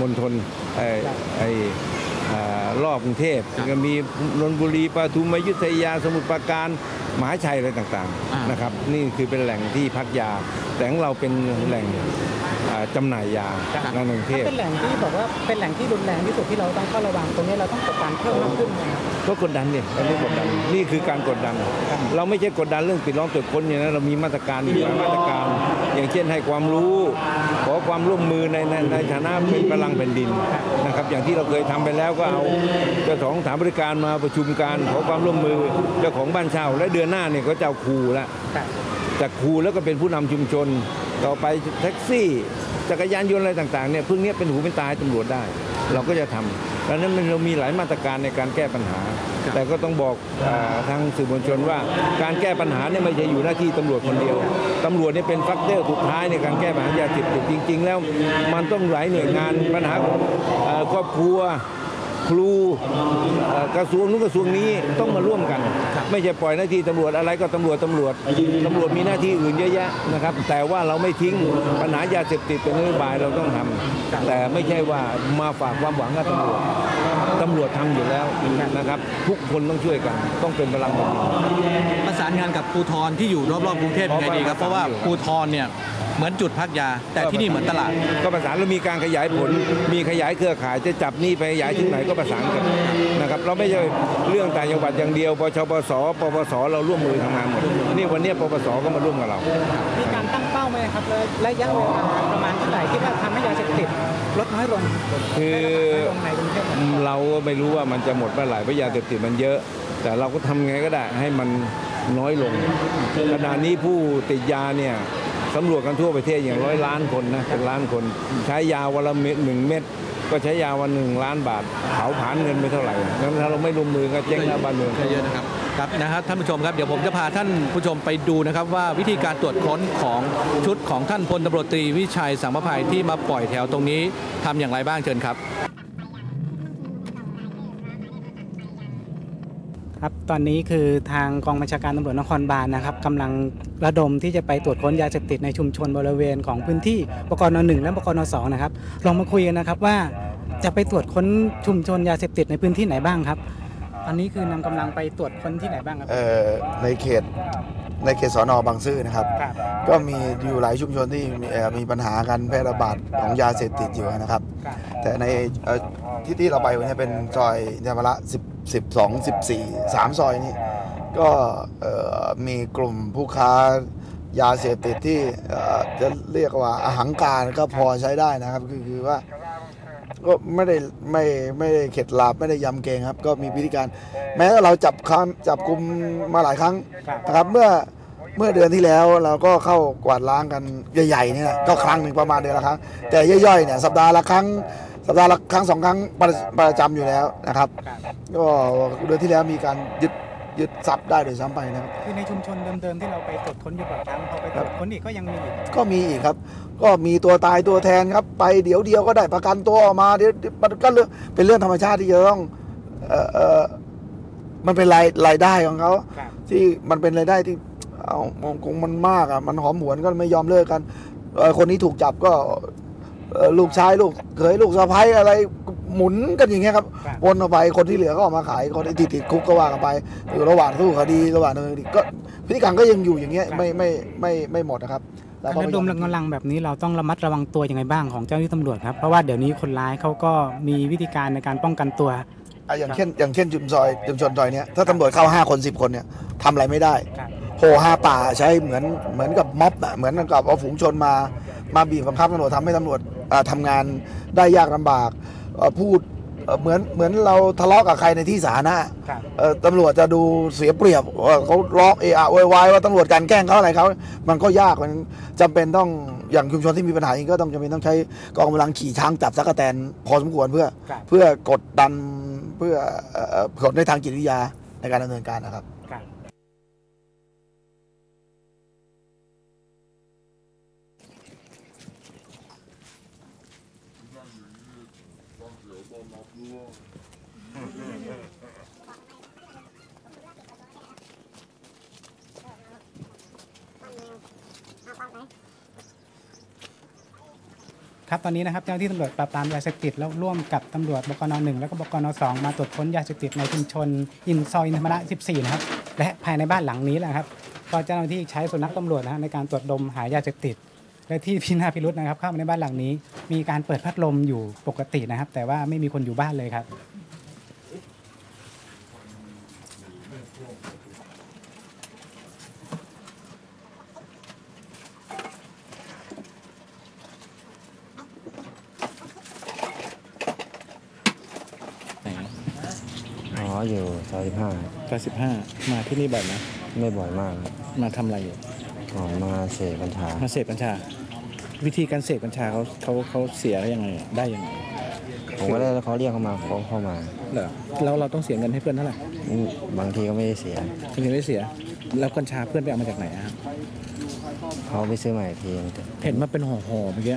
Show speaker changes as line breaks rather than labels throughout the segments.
มณฑลไอ้ไอ้อ่ารอบกรุงเทพ
ครับ
ก็มีนนทบุรีปทุมอยุธยาสมุทรปราการมหาชัยอะไรต่าง
อ่า
ๆนะครับ นี่คือเป็นแหล่งที่พักยาแต่ของเราเป็นแหล่งอ่า จำหน่ายยาในกรุงเทพ
เป็นแหล่งที่บอกว่าเป็นแหล่งที่รุนแรงที่สุดที่เราต้องเฝ้าระวังตรงนี้เราต้องกดดันเพิ่มมากขึ้นนะครับ
ก็กดดันเนี่ยเราไม่กดดันนี่คือการกดดัน เราไม่ใช่กดดันเรื่องปิดล้อมตรวจค้นอย่างนั้นเรามีมาตรการอีกหลายมาตรการ อย่างเช่นให้ความรู้ขอความร่วมมือในในในฐานะเป็นพลังแผ่นดินนะครับอย่างที่เราเคยทำไปแล้วก็เอาเจ้าของสถานบริการมาประชุมการขอความร่วมมือเจ้าของบ้านเช่าและเดือนหน้าเนี่ยก็จะเอาครูละ
ครับ
จากครูแล้วก็เป็นผู้นำชุมชน ต่อไปแท็กซี่ จักรยานยนต์อะไรต่างๆเนี่ยพวกเนี้ยเป็นหูเป็นตาให้ตำรวจได้ เราก็จะทำดังนั้นมันเรามีหลายมาตรการในการแก้ปัญหา แต่ก็ต้องบอกเออทางสื่อมวลชนว่า การแก้ปัญหาเนี่ยไม่ใช่อยู่หน้าที่ตำรวจคนเดียวตำรวจเนี่ยเป็นแฟักเตอร์สุดท้ายในการแก้ปัญหายาเสพติดจริง ๆ แล้วมันต้องหลายหน่วยงานปัญหาเอ่อครอบครัว ครูเอ่อกระทรวงนู้นกระทรวงนี้ต้องมาร่วมกัน ไม่ใช่ปล่อยหน้าที่ตำรวจอะไรก็ตำรวจตำรวจตำรวจมีหน้าที่อื่นเยอะแยะนะครับแต่ว่าเราไม่ทิ้งปัญหายาเสพติดเป็นนโยบายเราต้องทำแต่ไม่ใช่ว่ามาฝากความหวังกับตำรวจตำรวจทำอยู่แล้วนะครับ ทุกคนต้องช่วยกัน ต้องเป็นพลังแผ่นดิน
ประสานงานกับภูทรที่อยู่รอบๆกรุงเทพยังไงดีครับเพราะว่าภูทรเนี่ย เหมือนจุดพักยา แต่ที่นี่เหมือนตลาด
ก็ประสานแล้วมีการขยายผล มีขยายเครือข่ายจะจับหนี่ไปขยายถึงไหนก็ประสานกันนะครับเราไม่ใช่เรื่องต่างจังหวัดอย่างเดียวปชปสปปสเราร่วมมือทำงานหมดนี่วันนี้ปปสก็มาร่วมกับเรา
มีการตั้งเป้าไหมครับและระยะเวลาประมาณเท่าไหร่ที่ว่าทำให้ยาเสพติดลดน้อยลง
คือ
ลดน้อยลงในกรุงเทพมหานคร
เราก็ไม่รู้ว่ามันจะหมดเมื่อไหร่เพราะยาเสพติดมันเยอะ แต่เราก็ทำไงก็ได้ให้มันน้อยลงขณะนี้ผู้ติดยาเนี่ย สำรวจกันทั่วประเทศอย่างร้อยล้านคนนะเป็นล้านคน ใช้ยาวันละเม็ดหนึ่งเม็ดก็ใช้ยาวันหนึ่งล้านบาทเผาผลาญเงินไปเท่าไหร่งั้นถ้าเราไม่ร่วมมือก็เจ๊งแล้วบ้านเมือง
เยอะนะครับครับนะครับท่านผู้ชมครับเดี๋ยวผมจะพาท่านผู้ชมไปดูนะครับว่าวิธีการตรวจค้นของชุดของท่านพลตำรวจตรีวิชัยสังประภัยที่มาปล่อยแถวตรงนี้ทำอย่างไรบ้างเชิญครับ
ครับตอนนี้คือทางกองบัญชาการตำรวจนครบาลนะครับกำลังระดมที่จะไปตรวจค้นยาเสพติดในชุมชนบริเวณของพื้นที่บกนหนึ่งและบกนสองนะครับลองมาคุยกันนะครับว่าจะไปตรวจค้นชุมชนยาเสพติดในพื้นที่ไหนบ้างครับตอนนี้คือนำกำลังไปตรวจค้นที่ไหนบ้างครับ
เอ่อในเขตในเขตสอนอบางซื่อนะครับ
ครับ
ก็มีอยู่หลายชุมชนที่มีเอ่อมีปัญหาการแพร่ระบาดของยาเสพติดอยู่นะครับ
ครับ
แต่ในเอ่อที่ที่เราไปวันนี้เป็นซอยยามละ10 12 14 3 ซอยนี้ก็มีกลุ่มผู้ค้ายาเสพติดที่จะเรียกว่าอาหังการก็พอใช้ได้นะครับคือคือว่าก็ไม่ได้ไม่ไม่ได้เข็ดหลาบไม่ได้ยำเกรงครับ ก็มีวิธีการ แม้เราจับครั้งจับกลุ่มมาหลายครั้งนะครับ เมื่อเมื่อเดือนที่แล้วเราก็เข้ากวาดล้างกันใหญ่ๆเนี่ยก็ครั้งหนึ่งประมาณเดือนละครั้งแต่ย่อยๆเนี่ยสัปดาห์ละครั้ง สัปดาห์ละครั้งสองครั้งประประจำอยู่แล้วนะครับ ก็เดือนที่แล้วมีการยึดยึดทรัพย์ได้โดยซ้ำไปนะครับ
คือในชุมชนเดิมๆที่เราไปตรวจค้นอยู่บ่อยครั้งพอไปตรวจค้นอีกก็ยังมีอีก
ก็มีอีกครับ ก็มีตัวตายตัวแทนครับ ไปเดี๋ยวเดียวก็ได้ประกันตัวออกมาเดี๋ยวมันก็เรื่องเป็นเรื่องธรรมชาติที่จะต้องเออเออมันเป็นรายรายได้ของเขา
ครับ
ที่มันเป็นรายได้ที่เอาคงมันมากอะมันหอมหวนก็ไม่ยอมเลิกกันเอ่อคนนี้ถูกจับก็เอ่อ ลูกชายลูกเคยลูกสะใภ้อะไรหมุนกันอย่างเงี้ยครับ
ครับ
วนออกไปคนที่เหลือก็ออกมาขายคนที่ติดติดคุกก็ว่ากันไปอยู่ระหว่างสู้คดีระหว่างดำเนินคดีก็พฤติกรรมก็ยังอยู่อย่างเงี้ยไม่ไม่ไม่ไม่หมดนะครับแล้
การ
ก็
ระดมกำลังแบบนี้เราต้องระมัดระวังตัวยังไงบ้างของเจ้าหน้าที่ตำรวจครับ เพราะว่าเดี๋ยวนี้คนร้ายเขาก็มีวิธีการในการป้องกันตัว
อะอย่างเช่นอย่างเช่นจุมซอยจุมชนซอยเนี้ยถ้าตำรวจเข้าห้าคนสิบคนเนี่ยทำอะไรไม่ได้
ครับ
โผล่ห้าป่าใช้เหมือนเหมือนกับม็อบอะเหมือนกับเอาฝูงชนมา มาบีบบังคับตำรวจทำให้ตำรวจอ่าทำงานได้ยากลำบากเอ่อพูดเอ่อเหมือนเหมือนเราทะเลาะกับใครในที่สาธารณะ
ครับ
เอ่อตำรวจจะดูเสียเปรียบว่าเขาล้อเอะอะโวยวายว่าตำรวจกลันแกล้งเขาอะไรเขา มันก็ยากมันจำเป็นต้องอย่างชุมชนที่มีปัญหาอย่างนี้ก็ต้องจำเป็นต้องใช้กองกำลังขี่ช้างจับสักกะแตนพอสมควรเพื่อ
ครับ
เพื่อกดดันเพื่อเอ่อกดในทางจิตวิทยาในการดำเนินการนะครับ
ครับตอนนี้นะครับเจ้าหน้าที่ตำรวจปราบปรามยาเสพติดแล้วร่วมกับตำรวจบกนหนึ่งแล้วก็บกนสองมาตรวจค้นยาเสพติดในชุมชนอินซอยอินธรรมระ14 นะครับ และภายในบ้านหลังนี้แหละครับก็เจ้าหน้าที่ใช้สุนัขตำรวจนะฮะในการตรวจดมหายาเสพติด และที่พินาพิรุษนะครับเข้ามาในบ้านหลังนี้ มีการเปิดพัดลมอยู่ปกตินะครับ แต่ว่าไม่มีคนอยู่บ้านเลยครับ
ไหน
อ๋ออยู่ซอยสิบห้า
ร้อยสิบห้ามาที่นี่บ่อยไหม
ไม่บ่อยมากครับ
มาทำอะไรอยู่
อ๋อมาเสพกัญชา
มาเสพกัญชา วิธีการเสพกัญชาเขาเขาเขาเสียยังไงอะได้ยังไง
ผมก็ได้เขาเรียกเข้ามาผมก็เข้ามา
เหรอแล้วเราต้องเสียเงินให้เพื่อนเท่าไหร่
อืมบางทีก็ไม่ได้เสีย
ถึงไม่เสีย แล้วกัญชาเพื่อนไปเอามาจากไหนอะครับ
เขาไปซื้อใหม่อีกทีแต่
เห็นมาเป็นห่อๆเมื่อกี้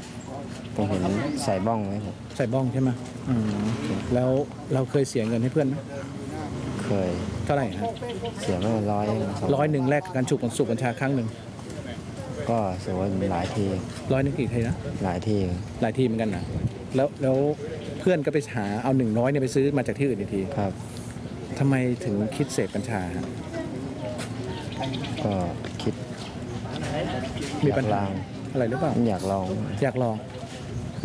ผมเห็นใส่บ้องไว้ผม
ใส่บ้องใช่ไหมอืมแล้วเราเคยเสียเงินให้เพื่อนไหม
เคย
เท่าไหร่ฮะ
เสียไม่ร้อยสอง
ร้อยหนึ่งแรกกับการฉุกสูบกัญชาครั้งหนึ่ง
ก็สูงหลายที
ร้อยหนึงกี่ทีนะ
หลายที
หลายทีเหมือนกันนะแล้วแล้วเพื่อนก็ไปหาเอาหนึ่งน้อยเนี่ยไปซื้อมาจากที่อื่นอีกที
ครับ
ทำไมถึงคิดเสพกัญชาฮะ
ก็คิด
มี
อยา
ปัญ
ก
หา
ลอง
อะไรหรือเปล่า
อยากลอง
อยากลอง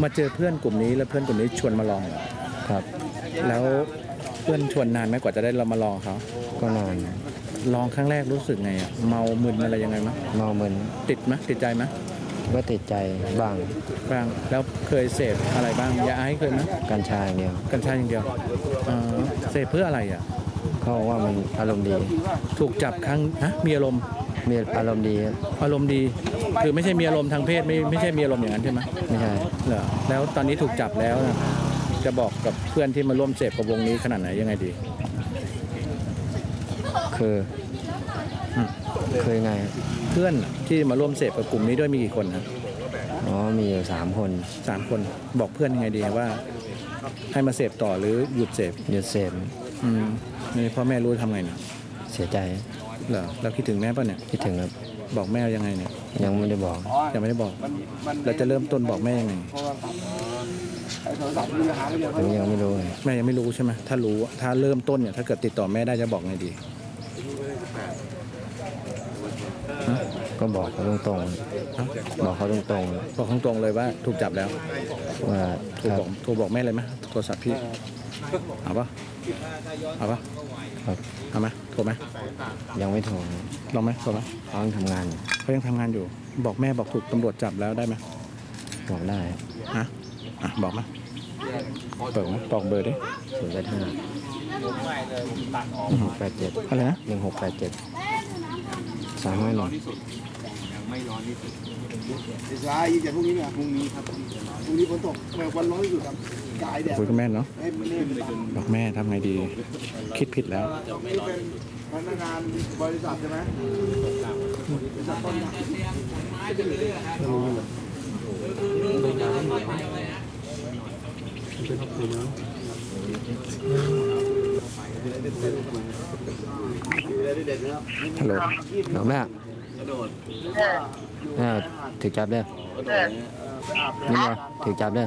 มาเจอเพื่อนกลุ่มนี้แล้วเพื่อนกลุ่มนี้ชวนมาลอง
ครับ
แล้วเพื่อนชวนนานไหมกว่าจะได้เรามาลองเขา
ก็นาน
ลองครั้งแรกรู้สึกไงอะเมามึนอะไรยังไงมั้ย
เมามึน
ติดไหมติดใจไหม
ก็ติดใจบ้าง
บ้างแล้วเคยเสพอะไรบ้างยาไอซ์เคยไหม
กัญชาอย่างเดียว
กัญชาอย่างเดียวเอ่อเสพเพื่ออะไรอะ
เขาบอกว่ามันอารมณ์ดี
ถูกจับครั้งฮะมีอารมณ์
มีอารมณ์ดี
อารมณ์ดี คือไม่ใช่มีอารมณ์ทางเพศไม่ไม่ใช่มีอารมณ์อย่างนั้นใช่ไหม
ไม่ใช่
เหรอแล้วตอนนี้ถูกจับแล้วนะจะบอกกับเพื่อนที่มาร่วมเสพกับวงนี้ขนาดไหนยังไงดี
คือ
อืม
คือไง
เพื่อนที่มาร่วมเสพกับกลุ่มนี้ด้วยมีกี่คนนะ
อ๋อมีอยู่สามคน
สามคนบอกเพื่อนยังไงดีว่า ให้มาเสพต่อหรือหยุดเสพ
หยุดเสพ
อืมนี่พ่อแม่รู้ทำไงเนี่ย
เสียใจ
เหรอเราคิดถึงแม่ป่ะเนี่ย
คิดถึงครับ
บอกแม่ยังไงเนี่ย
ยังไม่ได้บอก
ยังไม่ได้บอกเราจะเริ่มต้นบอกแม่ยังไง
ผมยังไม่รู้เลย
แม่ยังไม่รู้ใช่ไหมถ้ารู้ถ้าเริ่มต้นเนี่ยถ้าเกิดติดต่อแม่ได้จะบอกไงดี
ก็บอกเขาตรง
ฮะ
ๆบอกเขาตรง
บอกตรงๆเลยว่าถูกจับแล้ว
ๆว่า
โทร
ครับ
บอกโทรบอกแม่เลยไหมโทรศัพท์พี่เอาปะเอาปะ
ครับ
เอาไหมโทรไหม
ยังไม่โทร
ลองไหมโทรไหม
เขายังทำงานอยู่
เขายังทำงานอยู่ บอกแม่บอกถูกตำรวจจับแล้วได้ไหม
บอกได้
ฮะอะบอกมาเปิดไหมบอกเบอร์ดิ
ศูนย์แปดห้าหกแปดเจ็ด
อะไรนะ
หนึ่งหกแปดเจ็ดสามห้าหนึ่ง
ใช่ยี่แต่พรุ่งนี้เนี่ยพรุ่งนี้ครับพรุ่งนี้ฝนตกแบบวันร้อนที่สุดครับกายแดด
คุยกับแม่เนาะ
ให้ไม่ได้เป็น
บอกแม่ทำไงดี คิดผิดแล้ว
นี่เป็นพนักงานบริษัทใช่ไหมบริษัทต้นยาง
ฮัลโหล
บอกแม่ แม่ถือจับเด้อนี่ไงถือจับเด้อ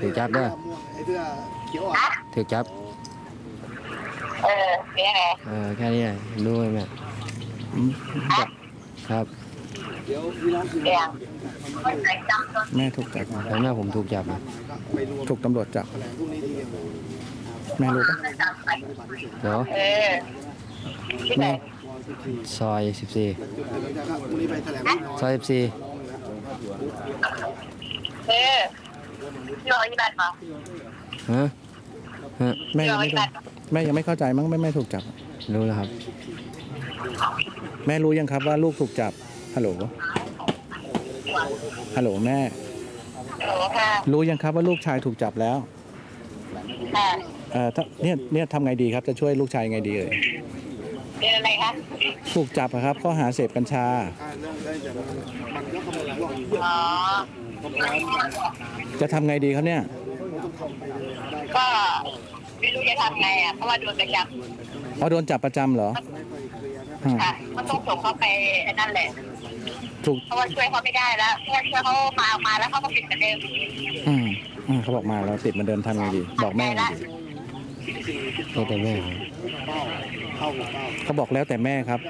ถือจับเด้อ
ไอ้เสื้อเขียวอ่อน
ถือจับ
เออเป็นยังไง
เออแค่นี้แหละรู้ไหมแม่
บอก
ครับ
เดี๋ยวพี่น้องคือ
เสียงไม่ใส่จำตัว
แม่ถูกจับ
แล้วแม่ผมถูกจับนะ
ไปรวม
ถูกตำรวจจับ
แถลงพรุ่งนี้ทีเดียว
แม่รู้ปะ
เดี๋ยว
เออที่ไหน
ซอยสิบสี่
จุดเดี๋ยวจะครับพรุ่งนี้ไปแถลงพี่น้อง
ซอยสิบสี่
เออพี่บอกยี่บัตรมา
ฮะฮะ
แม่
พี่
ยั
บ
ง
อก
ไม่
ยี่
รู้
บัตร
แม่ยังไม่เข้าใจมั้งแม่แม่ถูกจับ
รู้แล้วครับ
แม่รู้ยังครับว่าลูกถูกจับ ฮัลโหล ฮัลโหลแม่
โอ้ค่ะ
รู้ยังครับว่าลูกชายถูกจับแล้ว
ค่ะ
เอ่อถ้าเนี่ยเนี่ยทำไงดีครับจะช่วยลูกชายไงดีเอ่ย
เป็นอะไรคะ
ถูกจับอะครับข้อหาเสพกัญชา
การเรื่องได้แต่มันมันก็ขโมยหลายรอบ
อ๋อ
จะทำไงดีครับเนี่ย
ก็ไม่รู้จะทำไงอะเพราะว่าโดนกระจับ
อ๋อโดนจับประจำเหรออืม
ค่ะก็ต้องส่งเขาไปไอ้นั่นแหละ
ถูก
เพราะว่าช่วยเขาไม่ได้แล้วเพื่อนช่วยเขามาออกมาแล้วเขาก็ปิดเหมือนเดิม
อืมอืมเขาบอกมาแล้วติดเหมาเดิมทันไงดี บอกแม่ไงดี
แล้วแต่แม่ครับ
เขาบอกแล้วแต่แม่ครับ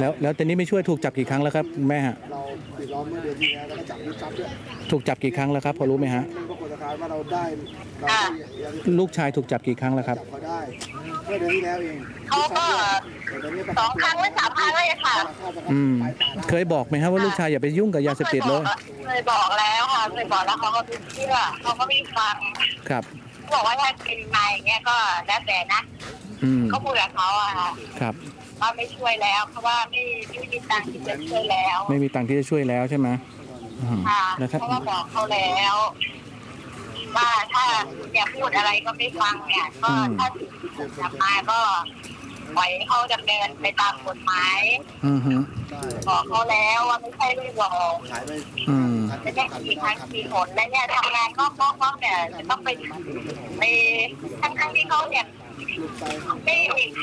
แล้วแล้วแต่นี้ไม่ช่วยถูกจับกี่ครั้งแล้วครับแม่ฮะ
เราปิดล้อมเมื่อเดือนที่แล้วแล้วก็จับยึดทรัพย์ด้วย
ถูกจับกี่ครั้งแล้วครับพอรู้ไหมฮะ
ปรากฏการณ์ว่าเราได้เรา
อ่า
ก็ยัง
ลูกชายถูกจับกี่ครั้งแล้วครับ
จับเขาได้เมื่อเดือนที่แล้วเอง
เขาก็
แต่ตอนนี้ประ
ส
กั
อนงครั้งหรือสามครั้งเลยค่ะ
ค่าประกัน
อืม
ปลายตาแล้ว
เคยบอกไหมฮะว่าลูกชายอย่าไปยุ่งกับยาเสพติดเลย
เคยบอกแล้วค่ะเคยบอกแล้วเขาก็ไม่เชื่อเขาก็ไม่ฟัง
ครับ
เขา บอกว่าถ้าเป็นมาอย่างเงี้ยก็แล้วแต่นะ
อืม
เขาพูดกับเขาอะค่ะ
ครับ
ว่าไม่ช่วยแล้ว เพราะว่าไม่ไม่มีตังค์ที่จะช่วยแล้ว
ไม่มีตังค์ที่จะช่วยแล้วใช่ไหมอืม
ค่ะ
แล้วถ้า
เพราะว่าบอกเขาแล้ว ว่าถ้าแกพูดอะไรก็ไม่ฟังเนี่ยก็ถ้าถูกจับมาก็ปล่อยให้เขาดำเนินไปตามกฎหมาย
อือฮึ
บอกเขาแล้วว่าไม่ใช่ไม่บอก
ขายไป
อืม
ไม่ได้มีทางมีผลและเนี่ยทำงานนอกนอกนอกเนี่ยจะต้องไปไปทั้งทั้งๆที่เขาเนี่ยไม่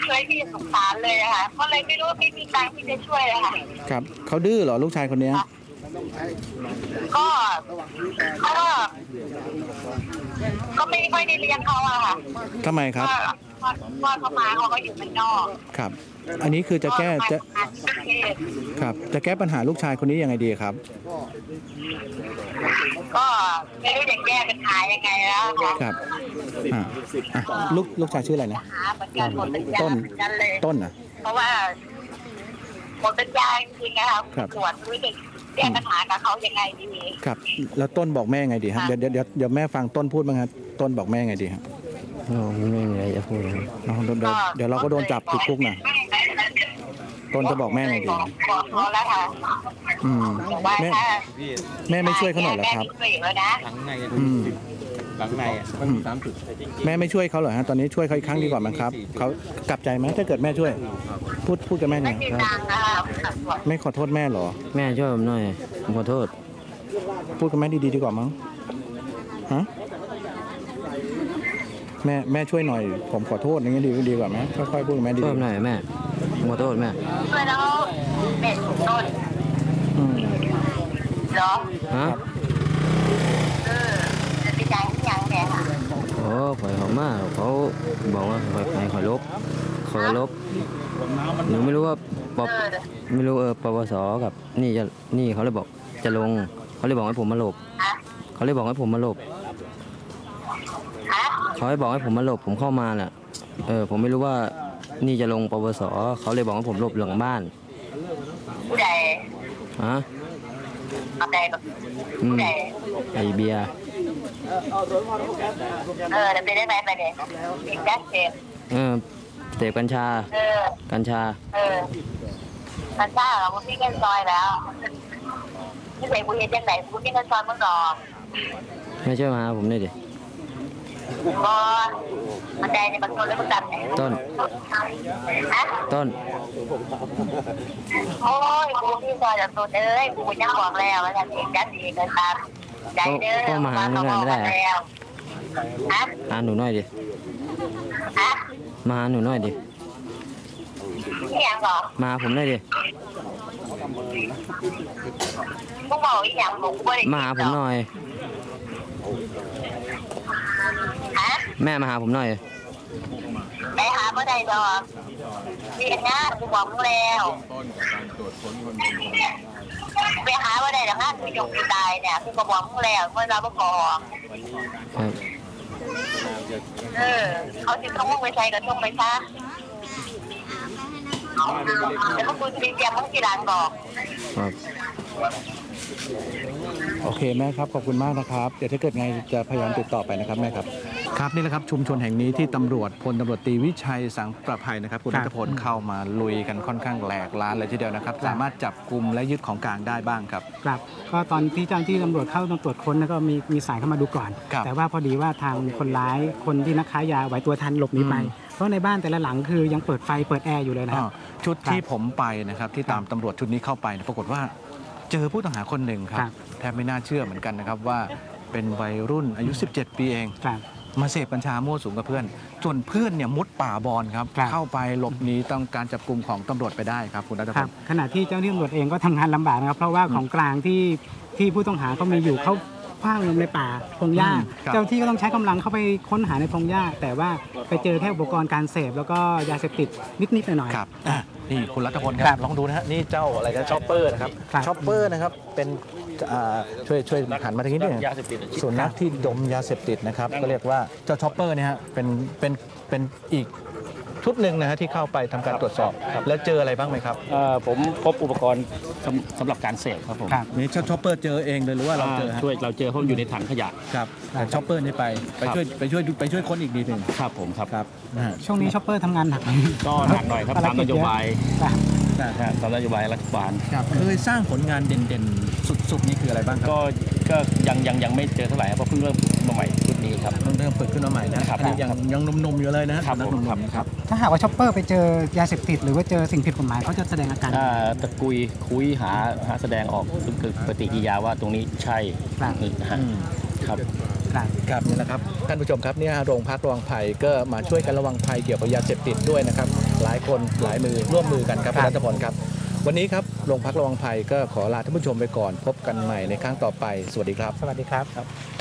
เคยที่จะสงสารเลยอะค่ะก็เลยไม่รู้ว่าไม่มีตังค์ที่จะช่วยเลยค่ะ
ครับเขาดื้อเหรอลูกชายคนเนี้ย
ก็เขาก็ก็ไม่ค่อยได้เลี้ยงเขาอะค่ะ
ทำไมครับ
ว่าว่าว่าเขามาเขาก็อยู่บ้านนอก
ครับ อันนี้คือจะแก้จะ
ก็มาทำงานที่กรุงเทพ
ครับจะแก้ปัญหาลูกชายคนนี้ยังไงดีครับ
ก็ไม่รู้จะแก้ปัญหายังไงแล้วค่ะ
ครับอ่าอะลูกลูกชายชื่ออะไรนะ
หาเหมือนกันหมดปัญญา
ต้น
เหมือนกันเลย
ต้นอะ
เพราะว่าหมดปัญญาจริงๆนะคะ
ครับ
ตรวจรู้จะแก้ปัญหากับเขายังไงดี
ครับ แล้วต้นบอกแม่ไงดีครับ
ค่ะ
เดี๋ยวเดี๋ยวเดี๋ยวเดี๋ยวแม่ฟังต้นพูดบ้างครับต้นบอกแม่ไงดีครับ
ก็ไม่มีอะไรจะพูดครับ
เอาเดี๋ยวเดี๋ยวเดี๋ยวเราก็โดนจับติดคุกนะต้นจะบอกแม่ไงดี
บอกบอกเขาแล้วค่ะ
อืม
บอกว่า
แม่
ถ้า
แม่ไม่ช่วยเขาหน่อยเหรอครับ
แม่ไม่ช่วยอีกแล้วนะ
อืม หลังในอะมันมีสามจุดแม่ไม่ช่วยเขาเหรอฮะ ตอนนี้ช่วยเขาอีกครั้งดีกว่ามั้งครับเขากลับใจไหมถ้าเกิดแม่ช่วย พูดพูดกับแม่หน่
ไม่
อย
มี
ครับ
ตังค์นะคะตรวจ
ไม่ขอโทษแม่เหรอ
แม่ช่วยผมหน่อย ผมขอโทษ
พูดกับแม่ดีๆดีกว่ามั้ง ฮะ แม่แม่ช่วยหน่อย ผมขอโทษอย่างเงี้ยดีดีกว่าไหมค่อยๆพูดกับแม่ดี
ช่วยผมหน่อยแม่ผมขอโทษแม่
ช่วยแล้วเป็ดถูกต้น
ๆอืม
เหรอ
ฮะ
เออจะไปจ่ายที่ยังเนี่ยค่ะ
โอ้ข่อยเขามากเขาบอกว่าข่อยไปข่อยลบข่อยก็ลบหนูไม่รู้ว่าป
เอ
ป
อ
ไม่รู้เออปปสกับ นี่จะนี่เขาเลยบอกจะลงเขาเลยบอกให้ผมมาหลบ
ฮะ
เขาเลยบอกให้ผมมาหลบ
ฮะ
เขาให้บอกให้ผมมาหลบผมเข้ามาแหละเออ ผมไม่รู้ว่านี่จะลงปปสเขาเลยบอกให้ผมหลบหลังบ้าน
ผู้ใด
ฮะ
เอาใดแบบ
อืม
ผู้ใด
ไอเบียร์
เออจะไปได้ไหมไปเนี่ยอีกแค่เศษ
เออเสพกัญชา
เออ
กัญชา
เออมันซ่าเหรอมึงพี่เงินซอยแล้วที่ใส่กูเห็นยังไงกูพี่เงินซอยมึงหรอก
ไม่ช่วยมาหาผมหน่อยดิ
บอมันแดงเนี่ยมันโดนแล้วมันดันไหน
ต้น
ฮะ
ต้น
โอ้ยกูพี่ซอยจากตัวเอ้ยกูยังบอกแล้วว่าจะเองจัดเองกันตามใจเด้อ
ก็มาหาหนูหน่อยไม่ได้เหรอ
ฮะ
หาหนูหน่อยดิ
ฮะ
มาหาหนูหน่อยดิ
นี่ยังเหรอ
มาหาผมหน่อยดิ
มึงบอกอีกอย่างมึงกูไม่ได้
มาหาผมหน่อย
ฮะ
แม่มาหาผมหน่อย
ไปหาเมื่อใดดอกเรียนงานกูบอกมึงแล้วไปหาเมื่อใดดอกงานกูจงกูตายเนี่ยกูก็บอกมึงแล้วเมื่อเราประกอบ
ครับ
เออ เขาจะต้องมึงไปใช้กับทุ่งไปซะแล้วก็กูจะไปเตรียมมึงทีหลังบอก
ครับ
โอเคแม่ครับขอบคุณมากนะครับ เดี๋ยวถ้าเกิดไงจะพยายามติดต่อไปนะครับแม่ครับ ครับนี่แหละครับชุมชนแห่งนี้ที่ตำรวจพลตำรวจตรีวิชัยสังประภัยนะครับคุณ
ครั
นั
บ
ทพลเข้ามาลุยกันค่อนข้างแหลกลานเลยทีเดียวนะครับ สามารถจับกลุ่มและยึดของกลางได้บ้างครับ
ครับก็ตอนที่เจ้าหน้าที่ตำรวจเข้าตรวจค้นแล้วก็มีมีสายเข้ามาดูก่อน
ครับ
แต่ว่าพอดีว่าทางคนร้ายคนที่นักค้ายาไหวตัวทันหลบหนีไป
อืม
เพราะในบ้านแต่ละหลังคือยังเปิดไฟเปิดแอร์อยู่เลยนะค
อ่า
รับ
ชุด
ครับ
ที่ผมไปนะครับที่ตามตำรวจชุดนี้เข้าไปเนี่ยปรากฏว่า เจอผู้ต้องหาคนหนึ่งครั
ครับบ
แทบไม่น่าเชื่อเหมือนกันนะครับว่าเป็นวัยรุ่นอายุ 17 ปีเอง
ครับ
มาเสพกัญชามั่วสุมกับเพื่อน ส่วนเพื่อนเนี่ยมุดป่าบอลครับ
ครับ
เข้าไปหลบหนีต้องการจับกลุ่มของตำรวจไปได้ครับคุณรัตพ
ครั
ล
บขณะที่เจ้าหน้าที่ตำรวจเองก็ทำงานลำบากนะครับ เพราะว่าของกลางที่ที่ผู้ต้องหาก็มีอยู่เขาคว้างลงในป่าพงหญ้า
อืมครับ
เจ้าหน้าที่ก็ต้องใช้กำลังเข้าไปค้นหาในพงหญ้า แต่ว่าไปเจอแค่อุปกรณ์การเสพแล้วก็ยาเสพติดนิดๆหน่อยๆ
ครับอะ นี่คุณรัตพลค
ครั
รับบลองดูนะฮะนี่เจ้าอะไรนะช็อปเปอร์นะครับ
ครับ
ช็อปเปอร์นะครับเป็นอ่าช่วยช่วยหันมาทางนี้ด้วย
ยาเสพติด
ส่วนนักที่ดมยาเสพติดนะครับก็เรียกว่าเจ้าช็อปเปอร์เนี่ยฮะเป็นเป็นเป็นอีก ชุดหนึ่งนะฮะที่เข้าไปทำการตรวจสอบ แล้วเจออะไรบ้างไหมครับ
เอ่อผมพบอุปกรณ์สำสำหรับการเสพครับผม
ครับ
นี่เจ้าช็อปเปอร์เจอเองเลยหรือว่าเราเจอ
อ่า
ฮะ
ช่วยเราเจอเพราะอยู่ในถังขยะ
ครับแต่ช็อปเปอร์นี่ไปไป
ครับ
ช่วยไปช่วยไปช่วยค้นอีกนิดหนึ่ง
ครับผมครับ
ครับนะฮะ
ช่วงนี้ช็อปเปอร์ทำงานหนัก
ก็หนักหน่อยครับ
ภาร
ตาม
กิ
น
จ
โย
เยอะ
บาย
ครับ
นะ
นะฮะตามนโยบายรัฐบาล
ครับเคยสร้างผลงานเด่นๆ สุดๆนี่คืออะไรบ้างครับ
ก็ก็ยังยังยังไม่เจอเท่าไหร่ครับเพราะเพิ่งเริ่มมาใหม่ชุดนี้ ครับ
เพิ่งเริ่มฝึกขึ้นมาใหม่นะครับอันนี้ยังยังหนุ่มๆอยู่เลยนะครับนัก
ผม
หนุ่มๆครับ
ถ้าหากว่าช็อปเปอร์ไปเจอยาเสพติดหรือว่าเจอสิ่งผิดกฎหมายเขาจะแสดงอาการ
อ่าตะกุยคุยหาหาแสดงออกซึ่งคือปฏิกิริยาว่าตรงนี้ใช่
ครับ
นะฮะ
อืม
ครับ
ครับ
ครับนี่แหละครับท่านผู้ชมครับเนี่ยโรงพักระวังภัยก็มาช่วยกันระวังภัยเกี่ยวกับยาเสพติดด้วยนะครับหลายคนหลายมือร่วมมือกันครับ
ครับ
คุณรัตพลครับ วันนี้ครับโรงพักระวังภัยก็ขอลาท่านผู้ชมไปก่อน พบกันใหม่ในครั้งต่อไป สวัสดีครับ
สวัสดีครับ